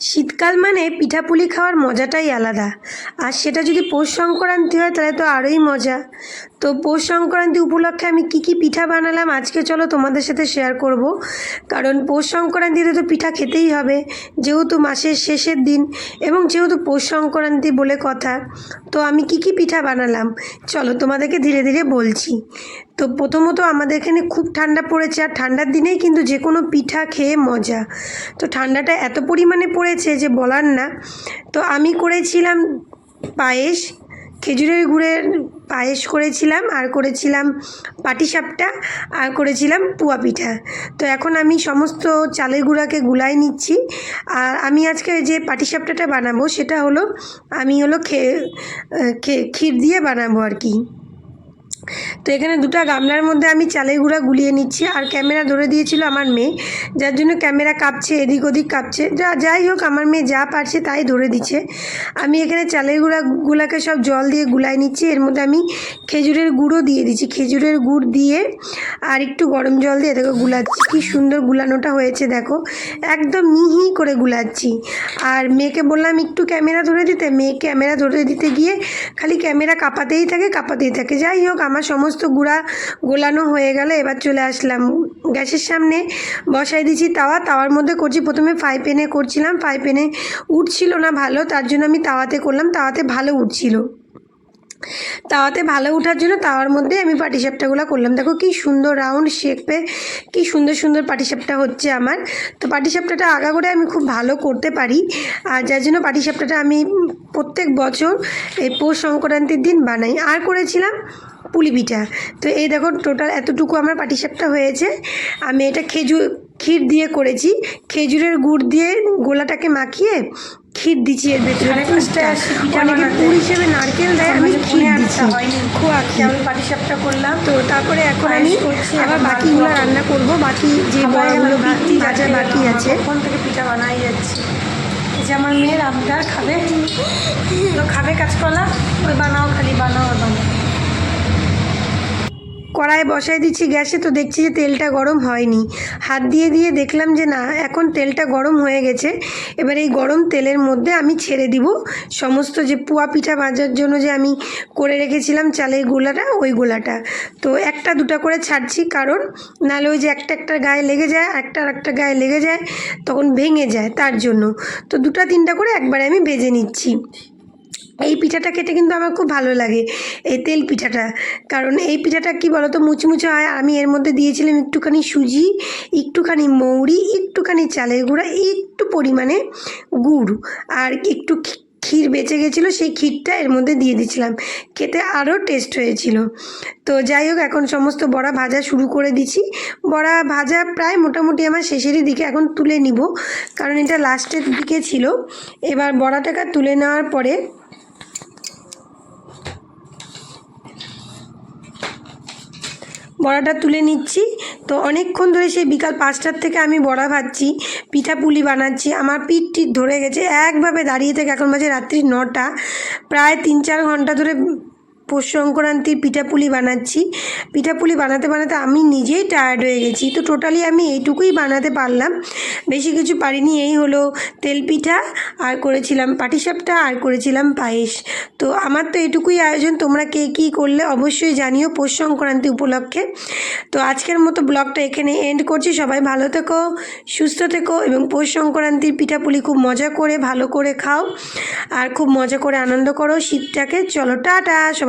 শীতকাল মানে পিঠাপুলি খাওয়ার মজাটাই আলাদা। আর সেটা যদি পৌষ সংক্রান্তি হয়, তাহলে তো আরোই মজা। তো পৌষ সংক্রান্তি উপলক্ষে আমি কি কি পিঠা বানালাম, আজকে চলো তোমাদের সাথে শেয়ার করব। কারণ পৌষ সংক্রান্তিতে তো পিঠা খেতেই হবে, যেহেতু মাসের শেষের দিন এবং যেহেতু পৌষ সংক্রান্তি বলে কথা। তো আমি কি কি পিঠা বানালাম? চলো তোমাদেরকে ধীরে ধীরে বলছি। তো প্রথমত আমাদের এখানে খুব ঠান্ডা পড়েছে, আর ঠান্ডার দিনেই কিন্তু যে কোনো পিঠা খেয়ে মজা। তো ঠান্ডাটা এত পরিমাণে পড়েছে যে বলার না। তো আমি করেছিলাম পায়েস, খেজুরের গুড়ের পায়েস করেছিলাম, আর করেছিলাম পাটিসাপটা আর করেছিলাম পুয়া পিঠা। তো এখন আমি সমস্ত চালের গুঁড়াকে গুলাই নিচ্ছি। আর আমি আজকে যে পাটিসাপটাটা বানাবো, সেটা হলো, আমি হলো খে, ক্ষীর দিয়ে বানাবো আর কি। তো এখানে দুটো গামলার মধ্যে আমি চালের গুঁড়া গুলিয়ে নিচ্ছি আর ক্যামেরা ধরে দিয়েছিল আমার মেয়ে, যার জন্য ক্যামেরা কাঁপছে, এদিক ওদিক কাঁপছে। যা, যাই হোক, আমার মেয়ে যা পারছে তাই ধরে দিচ্ছে। আমি এখানে চালের গুঁড়া গুলাকে সব জল দিয়ে গুলাই নিচ্ছি। এর মধ্যে আমি খেজুরের গুঁড়ো দিয়ে দিচ্ছি। খেজুরের গুড় দিয়ে আর একটু গরম জল দিয়ে দেখো গুলাচ্ছি। কি সুন্দর গুলানোটা হয়েছে, দেখো। একদম মিহি করে গুলাচ্ছি। আর মেয়েকে বললাম, একটু ক্যামেরা ধরে দিতে। মেয়ে ক্যামেরা ধরে দিতে গিয়ে খালি ক্যামেরা কাঁপাতেই থাকে কাঁপাতেই থাকে। যাই হোক, আমার সমস্ত গুঁড়া গোলানো হয়ে গেল, এবার চলে আসলাম। গ্যাসের সামনে বসাই দিয়েছি তাওয়া। তাওয়ার মধ্যে করছি, প্রথমে ফ্রাই প্যানে করছিলাম। ফ্রাই প্যানে উঠছিল না ভালো, তার জন্য আমি তাওয়াতে করলাম। তাওয়াতে ভালো উঠছিল। তাওয়াতে ভালো ওঠার জন্য তাওয়ার মধ্যে আমি পাটিসাপটাগুলো করলাম। দেখো কি সুন্দর রাউন্ড শেপে কি সুন্দর সুন্দর পাটিসাপটা হচ্ছে আমার। তো পাটিসাপটাটা আগা করে আমি খুব ভালো করতে পারি। আর যার জন্য পাটিসাপটাটা আমি প্রত্যেক বছর এই পৌষ সংক্রান্তির দিন বানাই। আর করেছিলাম পুলি পিঠা। তো এই দেখো টোটাল এতটুকু আমার পাটিসাপটা হয়েছে। আমি এটা খেজুর ক্ষীর দিয়ে করেছি। খেজুরের গুড় দিয়ে গোলাটাকে মাখিয়ে ক্ষীর দিচ্ছি এর ভেতরে। অনেকে পুর হিসেবে নারকেল দেয় আমি ক্ষীর দিচ্ছি। খোয়া আমি পাটিসাপটা করলাম। তো তারপরে এখন আমি আবার বাকিগুলো রান্না করব। বাকি যে বড়গুলো ভিত্তি ভাজা বাকি আছে। ফোন থেকে পিঠা বানাই যাচ্ছে? যে আমার মেয়ের আবদার খাবে? তো খাবে কাঁচকলা ওই বানাও খালি বানাও বানাও। কড়াই বসাই দিচ্ছি গ্যাসে, তো দেখছি যে তেলটা গরম হয়নি। হাত দিয়ে দিয়ে দেখলাম যে না, এখন তেলটা গরম হয়ে গেছে। এবার এই গরম তেলের মধ্যে আমি ছেড়ে দিব সমস্ত যে পুয়া পিঠা ভাজার জন্য যে আমি করে রেখেছিলাম চালের গোলাটা, ওই গোলাটা। তো একটা দুটা করে ছাড়ছি, কারণ নাহলে ওই যে একটা একটা গায়ে লেগে যায়, একটা একটা গায়ে লেগে যায়, তখন ভেঙে যায় তার জন্য। তো দুটা তিনটা করে একবারে আমি ভেজে নিচ্ছি। এই পিঠাটা খেতে কিন্তু আমার খুব ভালো লাগে, এই তেল পিঠাটা। কারণ এই পিঠাটা কি বলতো, মুচমুচে হয় আমি এর মধ্যে দিয়েছিলাম একটুখানি সুজি, একটুখানি মৌরি, একটুখানি চালের গুঁড়া, একটু পরিমাণে গুড়। আর একটু ক্ষীর বেঁচে গেছিল, সেই ক্ষীরটা এর মধ্যে দিয়ে দিয়েছিলাম। খেতে আরও টেস্ট হয়েছিল। তো যাই হোক, এখন সমস্ত বড়া ভাজা শুরু করে দিচ্ছি। বড়া ভাজা প্রায় মোটামুটি আমার শেষেরই দিকে এখন তুলে নিব। কারণ এটা লাস্টের দিকে ছিল। এবার বড়াটাকে তুলে নেওয়ার পরে বড়াটা তুলে নিচ্ছি। তো অনেকক্ষণ ধরে সেই বিকাল পাঁচটার থেকে আমি বড়া ভাজছি, পিঠা পুলি বানাচ্ছি। আমার পিঠ ধরে গেছে। একভাবে দাঁড়িয়ে থেকে এখন বাজে রাত্রি নটা। প্রায় তিন চার ঘণ্টা ধরে পৌষ সংক্রান্তির পিঠাপুলি বানাচ্ছি। পিঠাপুলি বানাতে বানাতে আমি নিজেই টায়ার্ড হয়ে গেছি। তো টোটালি আমি এইটুকুই বানাতে পারলাম। বেশি কিছু পারিনি। এই হলো তেল পিঠা, আর করেছিলাম পাটিসাপটা, আর করেছিলাম পায়েস। তো আমার তো এটুকুই আয়োজন। তোমরা কে কী করলে অবশ্যই জানিও পৌষ সংক্রান্তি উপলক্ষে। তো আজকের মতো ব্লগটা এখানে এন্ড করছি। সবাই ভালো থেকো, সুস্থ থেকো এবং পৌষ সংক্রান্তির পিঠাপুলি খুব মজা করে, ভালো করে খাও। আর খুব মজা করে আনন্দ করো শীতটাকে। চলো, টাটা! সবাই